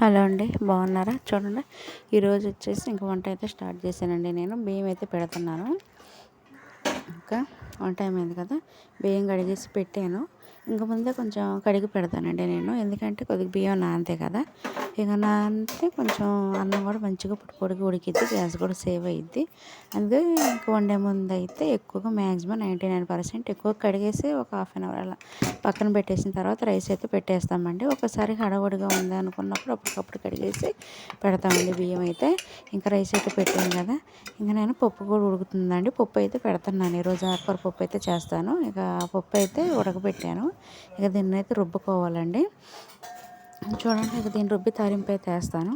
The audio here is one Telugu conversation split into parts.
హలో అండి బాగున్నారా? చూడండి ఈరోజు వచ్చేసి ఇంక వంట అయితే స్టార్ట్ చేశానండి నేను. బియ్యం అయితే పెడుతున్నాను. ఇంకా వంట ఏమైంది కదా బియ్యం కడిగేసి పెట్టాను. ఇంక ముందే కొంచెం కడిగి పెడతానండి నేను. ఎందుకంటే కొద్దిగా బియ్యం నానితే కదా ఇక నా అంటే కొంచెం అన్నం కూడా మంచిగా పొడి పొడిగా ఉడికిద్ది గ్యాస్ కూడా సేవ్ అయ్యిద్ది అందుకే ఇంక వండే ముందు అయితే ఎక్కువగా మ్యాక్సిమం నైంటీ నైన్ పర్సెంట్ ఎక్కువ కడిగేసి ఒక హాఫ్ అన్ అవర్ అలా పక్కన పెట్టేసిన తర్వాత రైస్ అయితే పెట్టేస్తామండి. ఒకసారి హడవడిగా ఉంది అనుకున్నప్పుడు అప్పటికప్పుడు కడిగేసి పెడతామండి బియ్యం అయితే. ఇంకా రైస్ అయితే పెట్టాను కదా. ఇంకా నేను పప్పు కూడా ఉడుకుతుందండి. పప్పు అయితే పెడుతున్నాను. ఈరోజు ఆకుకూర పప్పు అయితే చేస్తాను. ఇక పప్పు అయితే ఉడకబెట్టాను. ఇక దీన్ని అయితే రుబ్బుకోవాలండి. చూడండి ఇక దీన్ని రుబ్బి తాలింపు అయితే వేస్తాను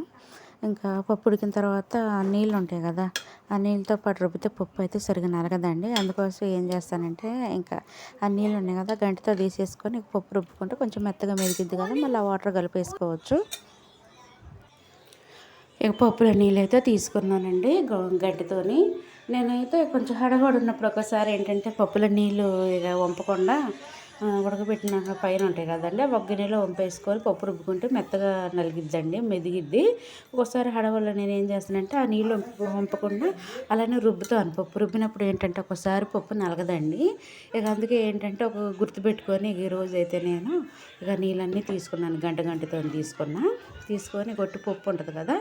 ఇంకా పప్పు ఉడికిన తర్వాత నీళ్ళు ఉంటాయి కదా ఆ నీళ్ళతో పాటు రుబ్బితే పప్పు అయితే సరిగా నరగదండి. అందుకోసం ఏం చేస్తానంటే ఇంకా ఆ నీళ్ళు ఉన్నాయి కదా గంటతో తీసేసుకొని పప్పు రుబ్బుకుంటే కొంచెం మెత్తగా మెరిగిద్ది కదా మళ్ళీ ఆ వాటర్ కలిపేసుకోవచ్చు. ఇక పప్పులో నీళ్ళు అయితే తీసుకున్నానండి గడ్డితోని నేనైతే కొంచెం హడగొడున్నప్పుడు ఒకసారి ఏంటంటే పప్పులో నీళ్ళు ఇక వంపకుండా ఉడకబెట్టినాక పైన ఉంటాయి కదండి ఒక గిన్నెలో వంపేసుకొని పప్పు రుబ్బుకుంటే మెత్తగా నలిగిద్దండి మెదిగిద్ది. ఒకసారి హడవల్లో నేను ఏం చేస్తానంటే ఆ నీళ్ళు వంపకుండా అలానే రుబ్బుతాను. పప్పు రుబ్బినప్పుడు ఏంటంటే ఒకసారి పప్పు నలగదండి. ఇక అందుకే ఏంటంటే ఒక గుర్తుపెట్టుకొని ఈ రోజు అయితే నేను ఇక నీళ్ళన్నీ తీసుకున్నాను గంట గంటతో తీసుకున్నా. తీసుకొని గొట్టు పప్పు ఉంటుంది కదా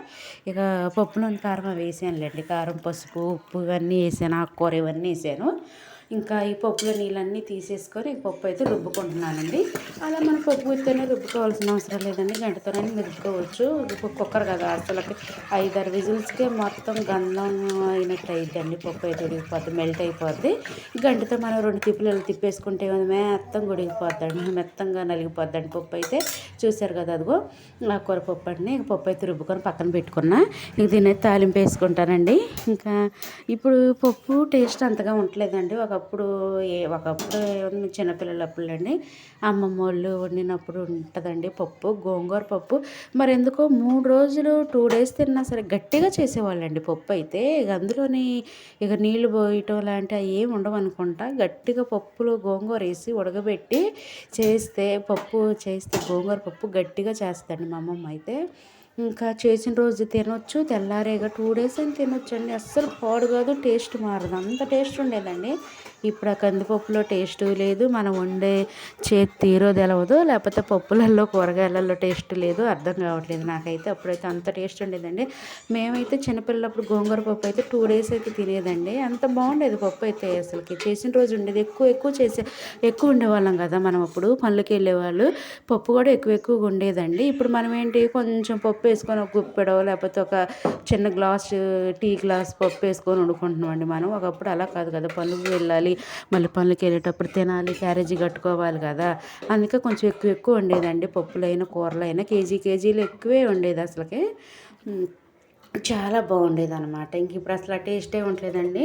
ఇక పప్పులోని కారం వేసానులేండి. కారం పసుపు ఉప్పు ఇవన్నీ వేసాను ఆకుకూర ఇవన్నీ వేసాను. ఇంకా ఈ పప్పులో నీళ్ళన్నీ తీసేసుకొని పప్పు అయితే రుబ్బుకుంటున్నానండి. అలా మన పప్పు గుర్తోనే రుబ్బుకోవాల్సిన అవసరం లేదండి. గంటతోనే మెదుపుకోవచ్చు. కుక్కర్ కదా అసలుకి ఐదారు విజిల్స్కే మొత్తం గంధం అయినట్టు అయిద్దండి. పప్పు అయితే ఉడికిపోద్ది మెల్ట్ అయిపోద్ది. గంటతో మనం రెండు తిప్పులు తిప్పేసుకుంటే మెత్తం ఉడికిపోద్దండి. మెత్తంగా నలిగిపోద్దండి పప్పు అయితే. చూశారు కదా అదిగో ఆ కూర పప్పు అండి. పప్పు అయితే రుబ్బుకొని పక్కన పెట్టుకున్నా. ఇంక దీన్ని తాలింపు వేసుకుంటానండి. ఇంకా ఇప్పుడు పప్పు టేస్ట్ అంతగా ఉండలేదండి ఒక ఒకప్పుడు ఏ ఒకప్పుడు చిన్నపిల్లలప్పుడు అండి అమ్మమ్మ వాళ్ళు వండినప్పుడు ఉంటుందండి పప్పు గోంగూర పప్పు. మరి ఎందుకో మూడు రోజులు టూ డేస్ తిన్నా సరే గట్టిగా చేసేవాళ్ళండి పప్పు అయితే. ఇక అందులోని ఇక నీళ్ళు పోయటం లాంటివి ఏమి ఉండవు అనుకుంటా. గట్టిగా పప్పులో గోంగూర వేసి ఉడకబెట్టి చేస్తే పప్పు చేస్తే గోంగూర పప్పు గట్టిగా చేస్తాండి మా అమ్మమ్మ అయితే. ఇంకా చేసిన రోజు తినొచ్చు. తెల్లారేగా టూ డేస్ అని తినొచ్చు అండి అస్సలు పాడు కాదు టేస్ట్ మారదు. అంత టేస్ట్ ఉండేదండి. ఇప్పుడు ఆ కందిపప్పులో టేస్ట్ లేదు. మనం వండే చేతి తీరో తెలవదు లేకపోతే పప్పులలో కూరగాయలలో టేస్ట్ లేదు అర్థం కావట్లేదు నాకైతే. అప్పుడైతే అంత టేస్ట్ ఉండేదండి. మేమైతే చిన్నపిల్లప్పుడు గోంగూర పప్పు అయితే టూ డేస్ అయితే తినేదండి. అంత బాగుండేది పప్పు అయితే అసలుకి. చేసిన రోజు ఉండేది. ఎక్కువ ఎక్కువ చేసే ఎక్కువ ఉండేవాళ్ళం కదా మనం అప్పుడు. పనులకి వెళ్ళేవాళ్ళు. పప్పు కూడా ఎక్కువ ఎక్కువగా ఉండేదండి. ఇప్పుడు మనం ఏంటి కొంచెం పప్పు వేసుకొని ఒక గుప్పెడో లేకపోతే ఒక చిన్న గ్లాస్ టీ గ్లాస్ పప్పు వేసుకొని వండుకుంటున్నాం అండి మనం. ఒకప్పుడు అలా కాదు కదా పనులకు వెళ్ళాలి మళ్ళీ పనులకు వెళ్ళేటప్పుడు తినాలి క్యారేజీ కట్టుకోవాలి కదా. అందుకే కొంచెం ఎక్కువ ఎక్కువ వండేదండి. పప్పులైనా కూరలైనా కేజీ కేజీలు ఎక్కువే ఉండేది అసలుకి. చాలా బాగుండేది అనమాట ఇంక ఇప్పుడు అసలు ఆ టేస్టే ఉండలేదండి.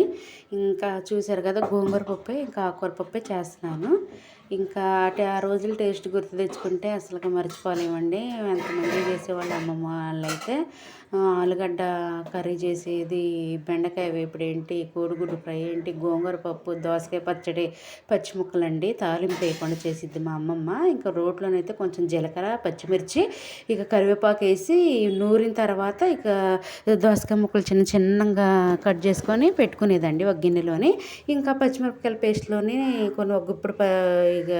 ఇంకా చూసారు కదా గోంగూర పప్పే ఇంకా ఆకుకూర పప్పే చేస్తున్నాను. ఇంకా అటు ఆ రోజులు టేస్ట్ గుర్తు తెచ్చుకుంటే అసలు మర్చిపోలేమండి. ఎంతమంది చేసేవాళ్ళు అమ్మమ్మ వాళ్ళు అయితే ఆలుగడ్డ కర్రీ చేసేది బెండకాయ వేపుడు ఏంటి కోడిగుడ్డు ఫ్రై ఏంటి గోంగూర పప్పు దోసకాయ పచ్చడి పచ్చి ముక్కలండి తాలింపు వేయకుండా చేసిద్ది మా అమ్మమ్మ. ఇంకా రోట్లోనైతే కొంచెం జీలకర్ర పచ్చిమిర్చి ఇక కరివేపాకు వేసి నూరిన తర్వాత ఇక దోసకాయ ముక్కలు చిన్న చిన్నగా కట్ చేసుకొని పెట్టుకునేదండి ఒక గిన్నెలోని. ఇంకా పచ్చిమిరపకాయల పేస్ట్లోని కొన్ని ఒక గుప్పుడు ఇక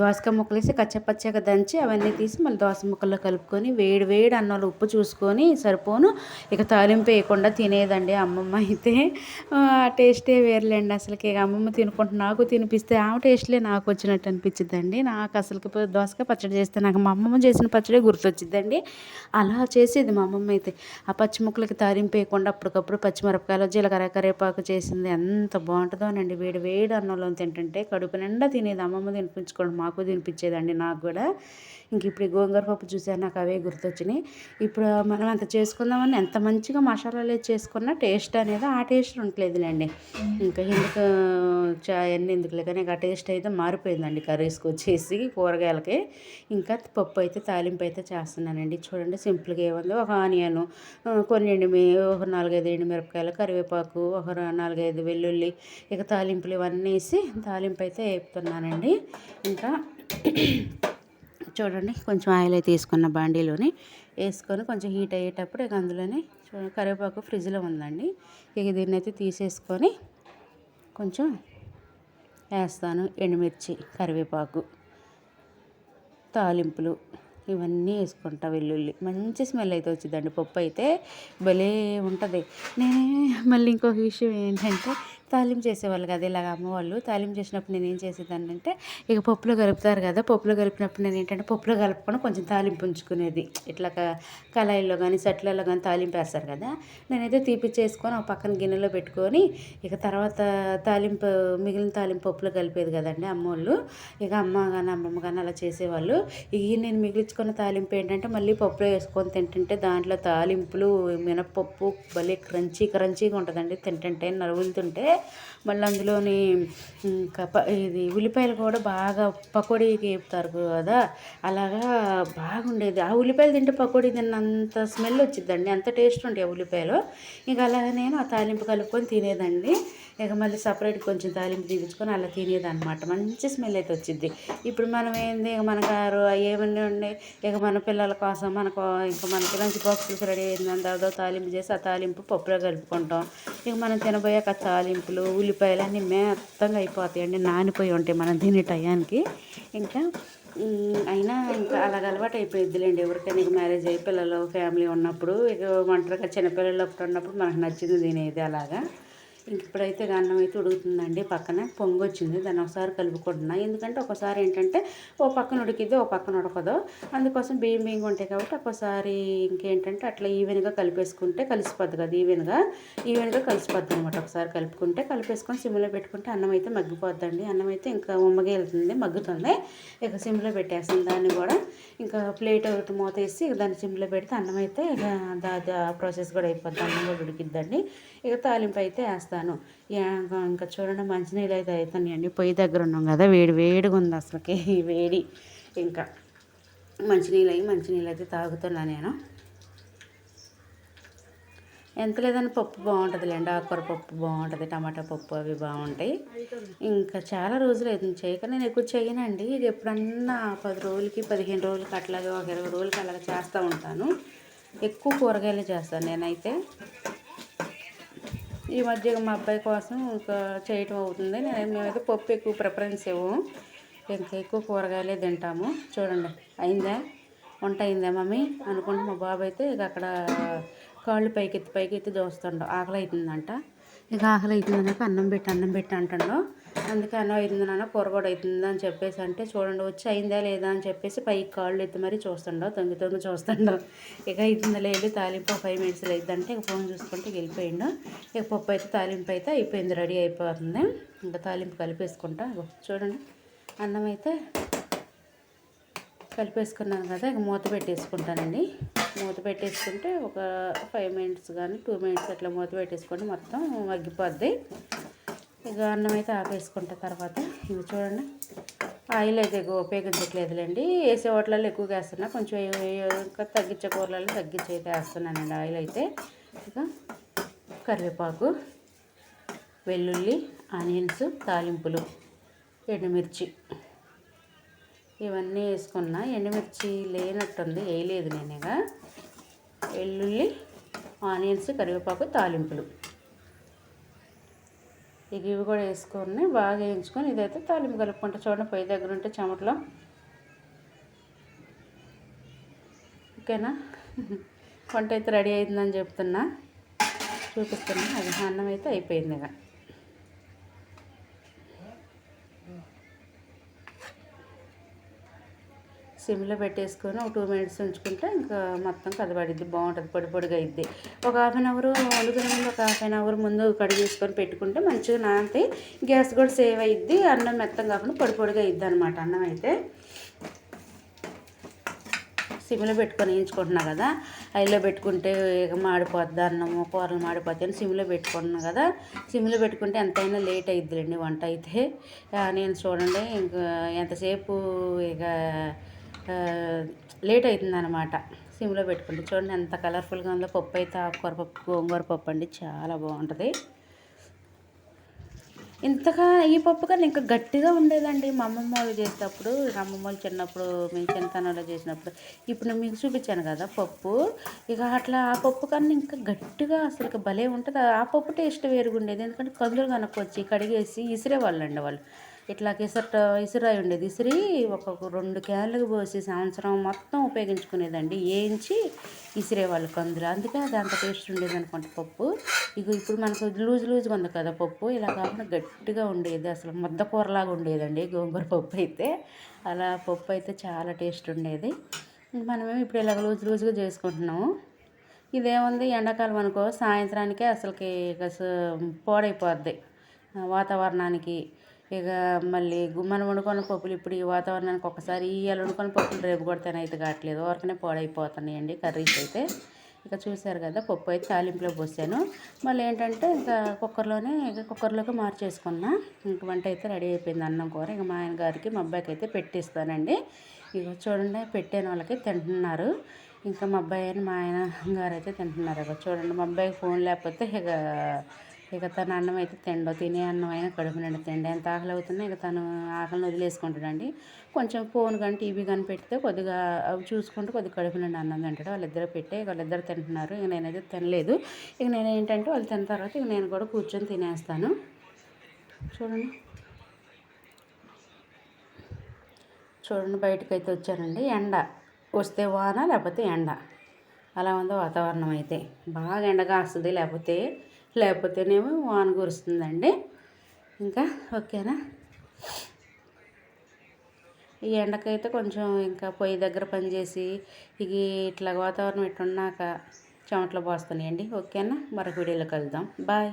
దోసకాయ ముక్కలు వేసి కచ్చపచ్చగా దంచి అవన్నీ తీసి మళ్ళీ దోస ముక్కల్లో కలుపుకొని వేడి వేడి అన్నంలో ఉప్పు చూసుకొని సరిపోను. ఇక తాలింపు వేయకుండా తినేదండి అమ్మమ్మ అయితే. ఆ టేస్టే వేర్లేండి అసలుకి. అమ్మమ్మ తినుకుంటూ నాకు తినిపిస్తే ఆ టేస్ట్లే నాకు వచ్చినట్టు అనిపించిందండి నాకు అసలుకి దోసకాయ పచ్చడి చేస్తే నాకు మా అమ్మమ్మ చేసిన పచ్చడి గుర్తొచ్చిందండి అలా చేసేది మా అమ్మమ్మ అయితే. ఆ పచ్చి ముక్కలకి తాలింపు వేయకుండా అప్పటికప్పుడు పచ్చిమిరపకాయలు జీలకర్ర కరేపాకు చేసింది. ఎంత బాగుంటుందోనండి. వేడి వేడి అన్నంలో తింటుంటే కడుపు నిండా తినేది అమ్మమ్మ తినిపించుకోండి మాకు తినిపించేదండి నాకు కూడా. ఇంక ఇప్పుడు గోంగూర పప్పు చూసాను నాకు అవే గుర్తొచ్చినాయి. ఇప్పుడు మనం అంత చేసుకుందామని ఎంత మంచిగా మసాలాలు చేసుకున్నా టేస్ట్ అనేది ఆ టేస్ట్ ఉండలేదులేండి ఇంకా ఎందుకు అవన్నీ ఎందుకులే కానీ ఆ టేస్ట్ అయితే మారిపోయిందండి కర్రీస్కి వచ్చేసి కూరగాయలకి. ఇంకా పప్పు అయితే తాలింపు అయితే చేస్తున్నానండి. చూడండి సింపుల్గా ఏముందో. ఒక ఆనియన్ కొన్ని ఎండుమి ఒక నాలుగైదు ఎండు మిరపకాయలు కరివేపాకు ఒక నాలుగైదు వెల్లుల్లి ఇక తాలింపులు ఇవన్నీ వేసి తాలింపు అయితే వేపుతున్నానండి. ఇంకా చూడండి కొంచెం ఆయిల్ అయితే తీసుకున్న బాండీలోని వేసుకొని కొంచెం హీట్ అయ్యేటప్పుడు ఇక అందులోనే చూడండి కరివేపాకు ఫ్రిడ్జ్లో ఉందండి. ఇక దీన్ని అయితే తీసేసుకొని కొంచెం వేస్తాను. ఎండుమిర్చి కరివేపాకు తాలింపులు ఇవన్నీ వేసుకుంటా వెల్లుల్లి. మంచి స్మెల్ అయితే వచ్చిందండి. పప్పు అయితే భలే ఉంటుంది. నే మళ్ళీ ఇంకొక విషయం ఏంటంటే తాలింపు చేసేవాళ్ళు కదా ఇలాగ అమ్మవాళ్ళు తాలింపు చేసినప్పుడు నేను ఏం చేసేదాన్ని అంటే ఇక పప్పులో కలుపుతారు కదా పప్పులో కలిపినప్పుడు నేను ఏంటంటే పప్పులో కలుపుకొని కొంచెం తాలింపు ఉంచుకునేది. ఇట్లా కళాయిల్లో కానీ సెట్లలో కానీ తాలింపు వేస్తారు కదా. నేనైతే తీపిచ్చేసుకొని ఆ పక్కన గిన్నెలో పెట్టుకొని ఇక తర్వాత తాలింపు మిగిలిన తాలింపు పప్పులో కలిపేది కదండి అమ్మోళ్ళు ఇక అమ్మ కానీ అమ్మమ్మ కానీ అలా చేసేవాళ్ళు. ఇక నేను మిగిలించుకున్న తాలింపు ఏంటంటే మళ్ళీ పప్పులో వేసుకొని తింటుంటే దాంట్లో తాలింపులు మినపప్పు భలే క్రంచీ క్రంచీగా ఉంటుందండి తింటుంటే నరువులుతుంటే మళ్ళీ అందులోని ఇంకా ప- ఇది ఉల్లిపాయలు కూడా బాగా పకోడీకి వేపుతారు కదా అలాగా బాగుండేది. ఆ ఉల్లిపాయలు తింటే పకోడీ తిన్నంత స్మెల్ వచ్చిందండి అంత టేస్ట్ ఉంటాయి ఆ ఉల్లిపాయలు. ఇంకా అలాగే నేను ఆ తాలింపు కలుపుకొని తినేదండి. ఇక మళ్ళీ సపరేట్ కొంచెం తాలింపు తీపించుకొని అలా తినేది అనమాట మంచి స్మెల్ అయితే వచ్చింది ఇప్పుడు మనం ఏంది ఇక మన కారు ఏమన్నీ ఉన్నాయి ఇక మన పిల్లల కోసం మనకు ఇంకా మనకి లంచ్ బాక్సులు రెడీ అయిందని దాదో తాలింపు చేసి ఆ తాలింపు పప్పులో కలుపుకుంటాం. ఇక మనం తినబోయాక ఆ తాలింపులు ఉల్లిపాయలు అన్నీ మెత్తంగా అయిపోతాయండి నానిపోయి ఉంటాయి మనం తినే టయానికి. ఇంకా అయినా ఇంకా అలాగ అలవాటు అయిపోయిద్దిలేండి ఎవరికైనా ఇక మ్యారేజ్ అయ్యి పిల్లలు ఫ్యామిలీ ఉన్నప్పుడు ఇక ఒంటరిగా చిన్నపిల్లలు అప్పుడు ఉన్నప్పుడు మనకు నచ్చింది తినేది అలాగా. ఇప్పుడైతే ఇక అన్నం అయితే ఉడుకుతుందండి పక్కన. పొంగు వచ్చింది దాన్ని ఒకసారి కలుపుకుంటున్నా. ఎందుకంటే ఒకసారి ఏంటంటే ఓ పక్కన ఉడికిద్ది ఓ పక్కన ఉడకదు. అందుకోసం బియ్యం బియ్యం ఉంటాయి కాబట్టి ఒక్కోసారి ఇంకేంటంటే అట్లా ఈవెన్గా కలిపేసుకుంటే కలిసిపోద్ది కదా ఈవెన్గా. ఈవెన్గా కలిసిపోద్ది అనమాట ఒకసారి కలుపుకుంటే కలిపేసుకొని సిమ్లో పెట్టుకుంటే అన్నం అయితే మగ్గిపోద్దండి. అన్నం అయితే ఇంకా ఉమ్మగా వెళ్తుంది మగ్గుతుంది. ఇక సిమ్లో పెట్టేస్తాం. దాన్ని కూడా ఇంకా ప్లేట్ ఒకటి మూత వేసి ఇక దాన్ని సిమ్లో పెడితే అన్నం అయితే ఇక దా ప్రాసెస్ కూడా అయిపోద్ది. అన్నం కూడా ఉడికిద్దండి. ఇక తాలింపు అయితే వేస్తాను. యా- ఇంకా చూడండి మంచినీళ్ళు అయితే అవుతున్నాయండి పొయ్యి దగ్గర ఉన్నాం కదా వేడి వేడిగా ఉంది అసలుకి వేడి. ఇంకా మంచినీళ్ళు అయ్యి మంచినీళ్ళు అయితే తాగుతున్నా నేను. ఎంత లేదని పప్పు బాగుంటుందిలేండి ఆకుకూర పప్పు బాగుంటుంది టమాటా పప్పు అవి బాగుంటాయి. ఇంకా చాలా రోజులు అవుతుంది చేయక నేను ఎక్కువ చేయనండి. ఇది ఎప్పుడన్నా పది రోజులకి పదిహేను రోజులకి అట్లాగే ఒక ఇరవై రోజులకి అలాగ చేస్తూ ఉంటాను. ఎక్కువ కూరగాయలు చేస్తాను నేనైతే. ఈ మధ్య మా అబ్బాయి కోసం ఇంకా చేయటం అవుతుంది. నేను మేమైతే పప్పు ఎక్కువ ప్రిఫరెన్స్ ఇవ్వము. ఇంకా ఎక్కువ కూరగాయలే తింటాము. చూడండి అయిందా? వంట అయిందా మమ్మీ? అనుకుంటే మా బాబు అయితే ఇక అక్కడ కాళ్ళు పైకెత్తి పైకెత్తి దోస్తుండో. ఆకలి అవుతుందంట ఇక ఆకలి అవుతుందన్నాక అన్నం పెట్టి అన్నం పెట్టి అంటుండో. అందుకే అన్న అవుతుంది నాన్న కూర కూడా అవుతుంది అని చెప్పేసి అంటే చూడండి వచ్చి అయిందా లేదా అని చెప్పేసి పైకి కాళ్ళు ఎత్తి మరీ చూస్తుండో తొంగి తొంగి చూస్తుండో ఇక అవుతుందా లేదు తాలింపు ఫైవ్ మినిట్స్లో అవుతుందంటే ఇక ఫోన్ చూసుకుంటే వెళ్ళిపోయిండు. ఇక పప్పు అయితే తాలింపు అయితే అయిపోయింది రెడీ అయిపోతుంది. ఇంకా తాలింపు కలిపేసుకుంటా చూడండి. అన్నం అయితే కలిపేసుకున్నాను కదా ఇక మూత పెట్టేసుకుంటానండి. మూత పెట్టేసుకుంటే ఒక ఫైవ్ మినిట్స్ కానీ టూ మినిట్స్ అట్లా మూత పెట్టేసుకుంటే మొత్తం మగ్గిపోద్ది. ఇక అన్నం అయితే ఆపేసుకుంటా తర్వాత. ఇవి చూడండి. ఆయిల్ అయితే ఎక్కువ ఉపయోగించట్లేదులేండి. వేసే వాటిలలో ఎక్కువగా వేస్తున్నా. కొంచెం ఇంకా తగ్గించే కూరలలో తగ్గించి అయితే వేస్తున్నానండి ఆయిల్ అయితే. ఇక కరివేపాకు వెల్లుల్లి ఆనియన్స్ తాలింపులు ఎండుమిర్చి ఇవన్నీ వేసుకున్నా. ఎండుమిర్చి లేనట్టుంది వేయలేదు నేనేగా. వెల్లుల్లి ఆనియన్స్ కరివేపాకు తాలింపులు. ఇక ఇవి కూడా వేసుకొని బాగా వేయించుకొని ఇదైతే తాలింపు కలుపుకుంటా చూడండి పొయ్యి దగ్గర ఉంటే చెమటలో. ఓకేనా? వంట అయితే రెడీ అయిందని చెప్తున్నా. చూపిస్తున్నా. అది అన్నం అయితే అయిపోయింది ఇక. సిమ్లో పెట్టేసుకొని ఒక టూ మినిట్స్ ఉంచుకుంటే ఇంకా మొత్తం కదబడిద్ది బాగుంటుంది పొడి పొడిగా అయింది ఒక హాఫ్ అన్ అవర్ వండుకునే ముందు ఒక హాఫ్ అన్ అవర్ ముందు కడిగేసుకొని పెట్టుకుంటే మంచిగా నానితే గ్యాస్ కూడా సేవ్ అయ్యిద్ది అన్నం మెత్తం కాకుండా పొడి పొడిగా అయ్యిద్ది అనమాట అన్నం అయితే. సిమ్లో పెట్టుకొని వేయించుకుంటున్నా కదా అయిలో పెట్టుకుంటే ఇక మాడిపోద్ది అన్నము కూరలు మాడిపోతాయని సిమ్లో పెట్టుకుంటున్నా కదా సిమ్లో పెట్టుకుంటే ఎంతైనా లేట్ అయిద్దిలేండి వంట అయితే. నేను చూడండి ఇంకా ఎంతసేపు ఇక లేట్ అవుతుందన్నమాట సిమ్లో పెట్టుకుంటే చూడండి ఎంత కలర్ఫుల్గా ఉందో. పప్పు అయితే ఆకుకూర పప్పు గోంగూర పప్పు అండి. చాలా బాగుంటుంది. ఇంతగా ఈ పప్పు కన్నా ఇంకా గట్టిగా ఉండేదండి. మా అమ్మమ్మ వాళ్ళు చేసేటప్పుడు అమ్మమ్మ వాళ్ళు చిన్నప్పుడు మేము చిన్నతనంలో చేసినప్పుడు. ఇప్పుడు నేను మీకు చూపించాను కదా పప్పు. ఇక అట్లా ఆ పప్పు కన్నా ఇంకా గట్టిగా అసలు ఇక భలే ఉంటుంది. ఆ పప్పు టేస్ట్ వేరుగా ఉండేది ఎందుకంటే కందులు కనుక్కొచ్చి కడిగేసి ఇసిరేవాళ్ళండి వాళ్ళు. ఇట్లా ఇసరట ఇసురాయి ఉండేది. ఇసిరి ఒక రెండు క్యాన్లకు పోసి సంవత్సరం మొత్తం ఉపయోగించుకునేదండి. వేయించి ఇసిరేవాళ్ళు కందులు. అందుకే అది అంత టేస్ట్ ఉండేది అనుకుంటా పప్పు. ఇక ఇప్పుడు మనకు లూజ్ లూజ్గా ఉంది కదా పప్పు. ఇలా కాకుండా గట్టిగా ఉండేది. అసలు ముద్ద కూరలాగా ఉండేదండి గోంగూర పప్పు అయితే. అలా పప్పు అయితే చాలా టేస్ట్ ఉండేది. మనమేమి ఇప్పుడు ఇలాగ లూజ్ లూజ్గా చేసుకుంటున్నాము. ఇదేముంది? ఎండాకాలం అనుకో సాయంత్రానికే అసలుకి పోడైపోద్ది. వాతావరణానికి ఇక మళ్ళీ మనం వండుకొని పప్పులు ఇప్పుడు ఈ వాతావరణానికి ఒకసారి ఇవాళ వండుకొని పప్పులు రేపు కొడితేనే అయితే కావట్లేదు. వరకనే పాడైపోతున్నాయండి కర్రీస్ అయితే. ఇక చూశారు కదా పప్పు అయితే తాలింపులో పోసాను. మళ్ళీ ఏంటంటే ఇంకా కుక్కర్లోనే ఇక కుక్కర్లోకి మార్చేసుకున్నా. ఇంక వంట అయితే రెడీ అయిపోయింది అన్నం కూర. ఇక మా ఆయన గారికి మా అబ్బాయికి అయితే పెట్టిస్తానండి. ఇక చూడండి పెట్టాను వాళ్ళకి తింటున్నారు. ఇంకా మా అబ్బాయి అని మా ఆయన గారు అయితే తింటున్నారు. ఇక చూడండి మా అబ్బాయికి ఫోన్ లేకపోతే ఇక ఇక తను అన్నం అయితే తిండో తినే అన్నం అయినా కడుపు నిండా తిండి. ఎంత ఆకలి అవుతున్నా ఇక తను ఆకలిని వదిలేసుకుంటాడండి. కొంచెం ఫోన్ కానీ టీవీ కానీ పెడితే కొద్దిగా అవి చూసుకుంటూ కొద్దిగా కడుపు నిండా అన్నం తింటాడు. వాళ్ళిద్దరు పెట్టే వాళ్ళిద్దరు తింటున్నారు. ఇక నేనైతే తినలేదు. ఇక నేను ఏంటంటే వాళ్ళు తిన్న తర్వాత ఇక నేను కూడా కూర్చొని తినేస్తాను. చూడండి. చూడండి బయటకు అయితే వచ్చానండి. ఎండ. వస్తే వాన లేకపోతే ఎండ. అలా ఉంది వాతావరణం అయితే. బాగా ఎండగా వస్తుంది లేకపోతే లేకపోతేనేమో వాన కురుస్తుందండి. ఇంకా ఓకేనా? ఈ ఎండకైతే కొంచెం ఇంకా పొయ్యి దగ్గర పనిచేసి ఇక ఇట్లా వాతావరణం ఇట్టున్నాక చెమటలు పోస్తున్నాయండి. ఓకేనా? మరొక వీడియోలో కలుద్దాం. బాయ్.